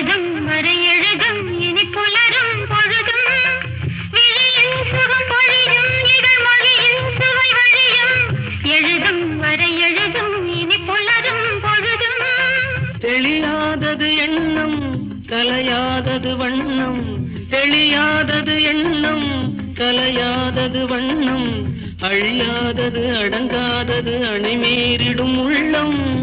அழகம் மறை அழகம் இனி புலரும் பொழுதும். விழியின் சுகம் பொழியும் இடமொழியின் சுவை வழியும். எழுதும் மறை எழுதும் இனி புலரும் பொழுதும். தெளியாதது எண்ணம் கலையாதது வண்ணம். தெளியாதது எண்ணம் கலையாதது வண்ணம். அழியாதது அடங்காதது அணைமேறிடும் உள்ளம்.